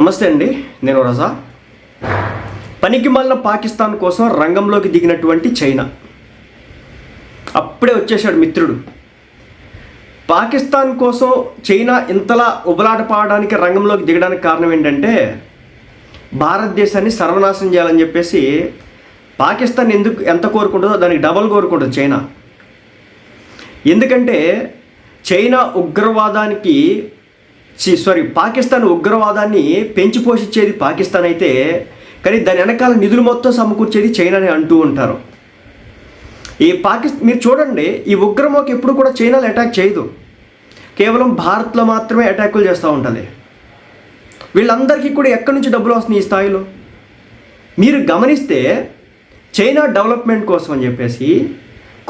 నమస్తే అండి నేను రజా. పనికి మళ్ళీ పాకిస్తాన్ కోసం రంగంలోకి దిగినటువంటి చైనా. అప్పుడే వచ్చేసాడు మిత్రుడు. పాకిస్తాన్ కోసం చైనా ఇంతలా ఉబలాట పాడడానికి రంగంలోకి దిగడానికి కారణం ఏంటంటే భారతదేశాన్ని సర్వనాశనం చేయాలని చెప్పేసి పాకిస్తాన్ ఎందుకు ఎంత కోరుకుంటుందో దానికి డబల్ కోరుకుంటుంది చైనా. ఎందుకంటే చైనా ఉగ్రవాదానికి సారీ పాకిస్తాన్ ఉగ్రవాదాన్ని పెంచి పోషించేది పాకిస్తాన్ అయితే కానీ దాని వెనకాల నిధులు మొత్తం సమకూర్చేది చైనాని అంటూ ఉంటారు. ఈ పాకిస్తాన్ మీరు చూడండి ఈ ఉగ్రమోకి ఎప్పుడు కూడా చైనాలు అటాక్ చేయదు. కేవలం భారత్లో మాత్రమే అటాకులు చేస్తూ ఉంటుంది. వీళ్ళందరికీ కూడా ఎక్కడి నుంచి డబ్బులు వస్తున్నాయి ఈ స్థాయిలో? మీరు గమనిస్తే చైనా డెవలప్మెంట్ కోసం అని చెప్పేసి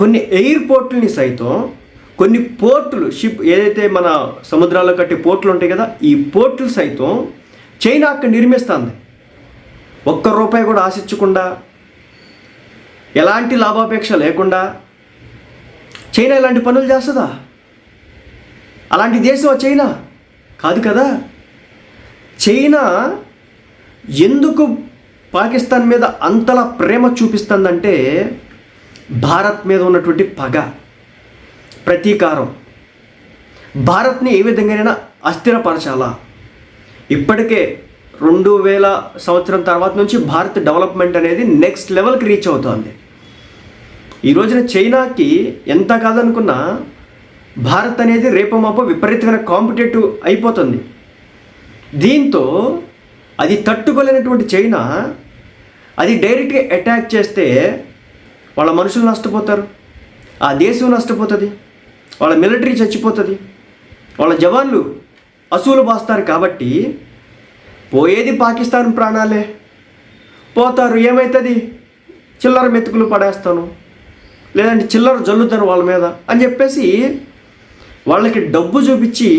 కొన్ని ఎయిర్పోర్ట్లని సైతం కొన్ని పోర్టులు షిప్ ఏదైతే మన సముద్రాల్లో కట్టే పోర్టులు ఉంటాయి కదా ఈ పోర్టులు సైతం చైనా అక్కడ నిర్మిస్తుంది. ఒక్క రూపాయి కూడా ఆశించకుండా ఎలాంటి లాభాపేక్ష లేకుండా చైనా ఇలాంటి పనులు చేస్తుందా? అలాంటి దేశం చైనా? కాదు కదా. చైనా ఎందుకు పాకిస్తాన్ మీద అంతలా ప్రేమ చూపిస్తుందంటే భారత్ మీద ఉన్నటువంటి పగ. ప్రతీకారం. భారత్ని ఏ విధంగానైనా అస్థిరపరచాలా? ఇప్పటికే రెండు వేల సంవత్సరం తర్వాత నుంచి భారత్ డెవలప్మెంట్ అనేది నెక్స్ట్ లెవెల్కి రీచ్ అవుతోంది. ఈ రోజున చైనాకి ఎంత కాదనుకున్నా భారత్ అనేది రేపు విపరీతమైన కాంపిటేటివ్ అయిపోతుంది. దీంతో అది తట్టుకోలేనటువంటి చైనా అది డైరెక్ట్గా అటాక్ చేస్తే వాళ్ళ మనుషులు నష్టపోతారు. ఆ దేశం నష్టపోతుంది. వాళ్ళ మిలిటరీ చచ్చిపోతుంది. వాళ్ళ జవాన్లు అసూలు బాస్తారు కాబట్టి పోయేది పాకిస్తాన్ ప్రాణాలే. పోతారు ఏమవుతుంది చిల్లర మెతుకులు పడేస్తాను. లేదంటే చిల్లర జల్లుతాను వాళ్ళ మీద అని చెప్పేసి వాళ్ళకి డబ్బు చూపించి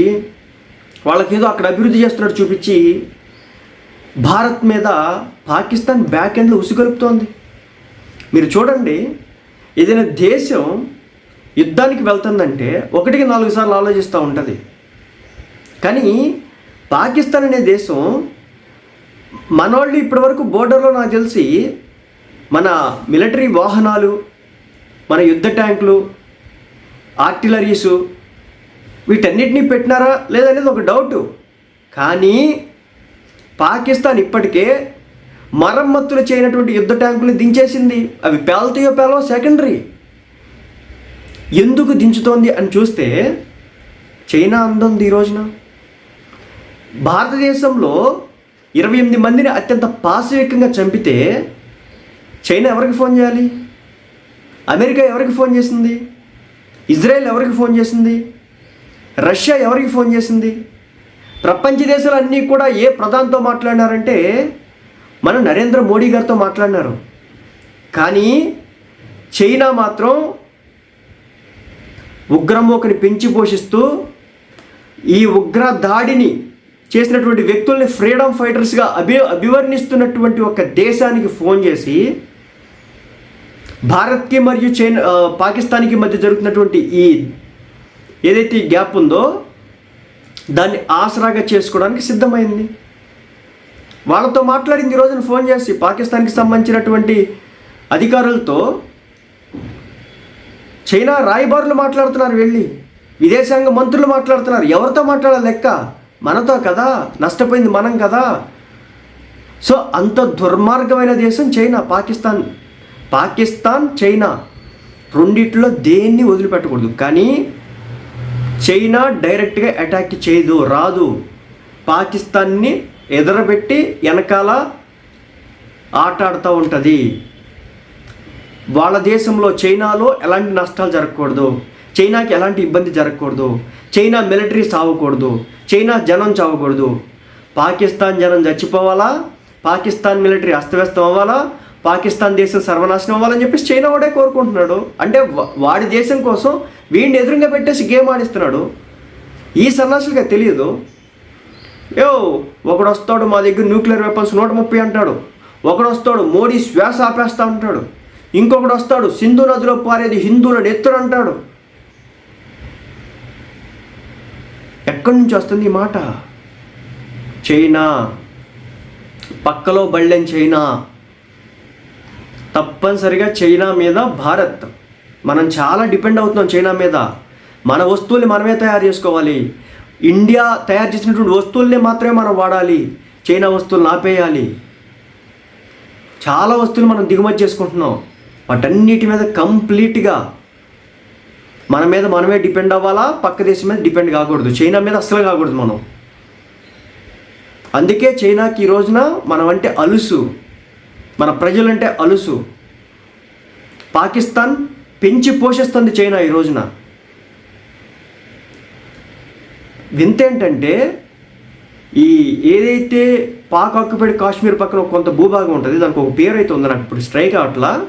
వాళ్ళకి ఏదో అక్కడ అభివృద్ధి చేస్తున్నట్టు చూపించి భారత్ మీద పాకిస్తాన్ బ్యాక్ ఎండ్లో ఉసుగొలుపుతోంది. మీరు చూడండి ఏదైనా దేశం యుద్ధానికి వెళ్తుందంటే ఒకటికి నాలుగు సార్లు ఆలోచిస్తూ ఉంటుంది. కానీ పాకిస్తాన్ అనే దేశం మనోళ్ళు ఇప్పటివరకు బోర్డర్లో నాకు తెలిసి మన మిలిటరీ వాహనాలు మన యుద్ధ ట్యాంకులు ఆర్టిలరీసు వీటన్నిటినీ పెట్టినారా లేదనేది ఒక డౌటు. కానీ పాకిస్తాన్ ఇప్పటికే మరమ్మతులు చేయనటువంటి యుద్ధ ట్యాంకులు దించేసింది. అవి పేలుతాయో పేలవో సెకండరీ. ఎందుకు దించుతోంది అని చూస్తే చైనా అందం ఈ రోజున. భారతదేశంలో ఇరవై ఎనిమిది మందిని అత్యంత పాశవికంగా చంపితే చైనా ఎవరికి ఫోన్ చేయాలి? అమెరికా ఎవరికి ఫోన్ చేసింది? ఇజ్రాయెల్ ఎవరికి ఫోన్ చేసింది? రష్యా ఎవరికి ఫోన్ చేసింది? ప్రపంచ దేశాలు అన్నీ కూడా ఏ ప్రధానితో మాట్లాడినారంటే మన నరేంద్ర మోడీ గారితో మాట్లాడినారు. కానీ చైనా మాత్రం ఉగ్రమోకని పెంచి పోషిస్తూ ఈ ఉగ్ర దాడిని చేసినటువంటి వ్యక్తుల్ని ఫ్రీడమ్ ఫైటర్స్గా అభి అభివర్ణిస్తున్నటువంటి ఒక దేశానికి ఫోన్ చేసి భారత్కి మరియు చైనా పాకిస్తాన్కి మధ్య జరుగుతున్నటువంటి ఈ ఏదైతే ఈ గ్యాప్ ఉందో దాన్ని ఆసరాగా చేసుకోవడానికి సిద్ధమైంది. వాళ్ళతో మాట్లాడింది ఈ రోజున ఫోన్ చేసి పాకిస్తాన్కి సంబంధించినటువంటి అధికారులతో చైనా రాయబారులు మాట్లాడుతున్నారు వెళ్ళి. విదేశాంగ మంత్రులు మాట్లాడుతున్నారు. ఎవరితో మాట్లాడాలి లెక్క? మనతో కదా? నష్టపోయింది మనం కదా? సో అంత దుర్మార్గమైన దేశం చైనా పాకిస్తాన్. పాకిస్తాన్ చైనా రెండిట్లో దేన్ని వదిలిపెట్టకూడదు. కానీ చైనా డైరెక్ట్గా అటాక్ చేయదు రాదు. పాకిస్తాన్ని ఎదరబెట్టి వెనకాల ఆట ఆడుతూ ఉంటుంది. వాళ్ళ దేశంలో చైనాలో ఎలాంటి నష్టాలు జరగకూడదు. చైనాకి ఎలాంటి ఇబ్బంది జరగకూడదు. China military చావకూడదు. చైనా జనం చావకూడదు. పాకిస్తాన్ జనం చచ్చిపోవాలా? పాకిస్తాన్ మిలిటరీ అస్తవ్యస్తం అవ్వాలా? పాకిస్తాన్ దేశం సర్వనాశనం అవ్వాలని చెప్పేసి చైనా వాడే కోరుకుంటున్నాడు. అంటే వా- వాడి దేశం కోసం వీడిని ఎదురుగా పెట్టేసి గేమ్ ఆడిస్తున్నాడు. ఈ సన్నాసులుగా తెలియదు. యో ఒకడు వస్తాడు మా దగ్గర న్యూక్లియర్ వెపన్స్ నూట ముప్పై అంటాడు. ఒకడు వస్తాడు మోడీ శ్వాస ఆపేస్తా ఉంటాడు ఇంకొకడు వస్తాడు సింధు నదిలో పారేది హిందువుల నెత్తుడు అంటాడు. ఎక్కడి నుంచి వస్తుంది ఈ మాట? చైనా. పక్కలో బళ్ళెం చైనా. తప్పనిసరిగా చైనా మీద భారత్. మనం చాలా డిపెండ్ అవుతున్నాం చైనా మీద. మన వస్తువుల్ని మనమే తయారు చేసుకోవాలి. ఇండియా తయారు చేసినటువంటి వస్తువుల్ని మాత్రమే మనం వాడాలి. చైనా వస్తువులను ఆపేయాలి. చాలా వస్తువులు మనం దిగుమతి చేసుకుంటున్నాం. వాటన్నిటి మీద కంప్లీట్గా మన మీద మనమే డిపెండ్ అవ్వాలా? పక్క దేశం మీద డిపెండ్ కాకూడదు. చైనా మీద అస్సలు కాకూడదు మనం. అందుకే చైనాకి ఈ రోజున మనం అంటే అలుసు. మన ప్రజలంటే అలుసు. పాకిస్తాన్ పెంచి పోషిస్తుంది చైనా ఈ రోజున. వింత ఏంటంటే ఈ ఏదైతే పాక్ ఆక్యుపైడ్ కాశ్మీర్ పక్కన కొంత భూభాగం ఉంటుంది దానికి ఒక పేరు అయితే ఉంది నాకు ఇప్పుడు స్ట్రైక్ అవట్లా.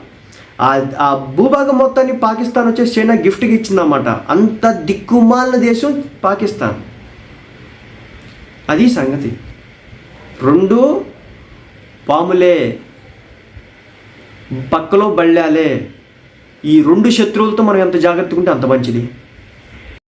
ఆ భూభాగం మొత్తాన్ని పాకిస్తాన్ వచ్చేసి చైనా గిఫ్ట్కి ఇచ్చిందన్నమాట. అంత దిక్కుమాలిన దేశం పాకిస్తాన్. అది సంగతి. రెండు పాములే పక్కలో బళ్ళాలే. ఈ రెండు శత్రువులతో మనం ఎంత జాగ్రత్తగా ఉంటే అంత మంచిది.